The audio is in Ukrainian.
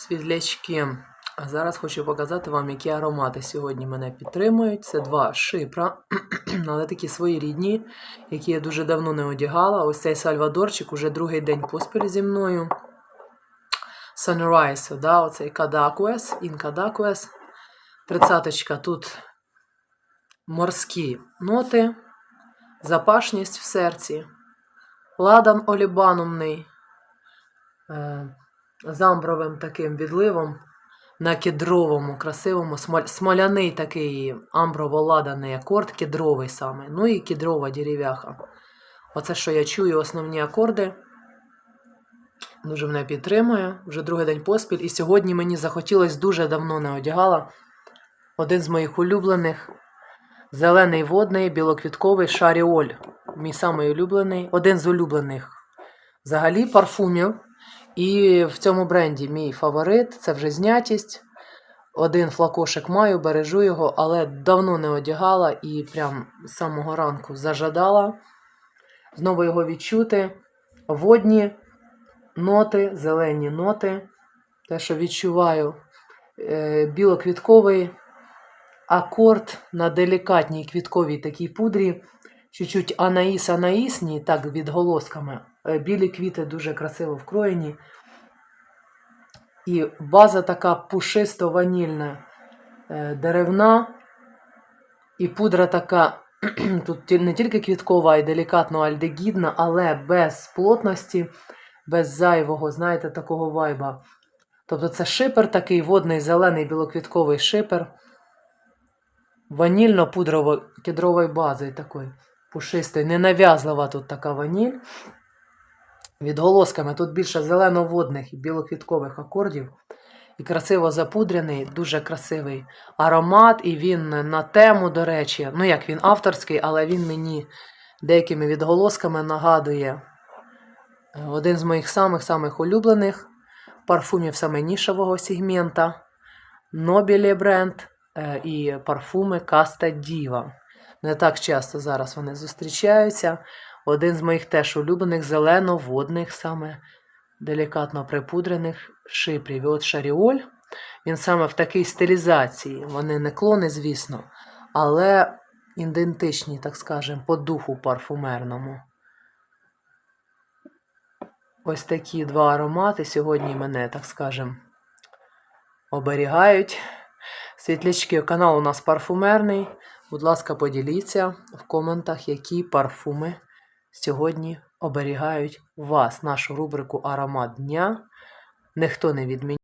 Світлячки. А зараз хочу показати вам, які аромати сьогодні мене підтримують. Це два шипра, але такі своєрідні, які я дуже давно не одягала. Ось цей сальвадорчик уже другий день поспіль зі мною. Sunrise, да, оцей Кадакуес, Інкадакуес. Тридцяточка тут морські ноти, запашність в серці, ладан олібанумний, е, з амбровим таким відливом на кедровому, красивому, смоляний такий амброво-ладаний акорд, кедровий саме. Ну і кедрова дерев'яха. Оце, що я чую, основні акорди. Дуже мене підтримує. Вже другий день поспіль. І сьогодні мені захотілося дуже давно не одягала. Один з моїх улюблених зелений водний білоквітковий шаріоль. Мій самий улюблений, один з улюблених взагалі парфумів. І в цьому бренді мій фаворит це вже знятість. Один флакошик маю, бережу його, але давно не одягала і прям з самого ранку зажадала. Знову його відчути. Водні ноти, зелені ноти. Те, що відчуваю, е, білоквітковий акорд на делікатній квітковій такій пудрі. Чуть-чуть анаїс анаїсні, так відголосками. Е, Білі квіти дуже красиво вкроєні. І база така пушисто-ванільна е, деревна. І пудра така тут не тільки квіткова і делікатно альдегідна, але без плотності, без зайвого, знаєте, такого вайба. Тобто це шипер такий водний, зелений білоквітковий шипер. Ванільно-пудрово-кедрової бази такої пушистої, ненав'язлива тут така ваніль. Відголосками тут більше зелено-водних і білоквіткових акордів. І красиво запудряний, дуже красивий аромат. І він на тему, до речі, ну як він авторський, але він мені деякими відголосками нагадує е, один з моїх самих-самих улюблених парфумів саме нішевого сегмента. Нобілі бренд і парфуми Каста Діва. Не так часто зараз вони зустрічаються. Один з моїх теж улюблених зелено-водних, саме делікатно припудрених шипрів. І от Шаріоль, він саме в такій стилізації. Вони не клони, звісно, але ідентичні, так скажемо, по духу парфумерному. Ось такі два аромати сьогодні мене, так скажемо, оберігають. Світлячки, канал у нас парфумерний. Будь ласка, поділіться в коментах, які парфуми сьогодні оберігають вас, нашу рубрику Аромат дня. Ніхто не відміняє.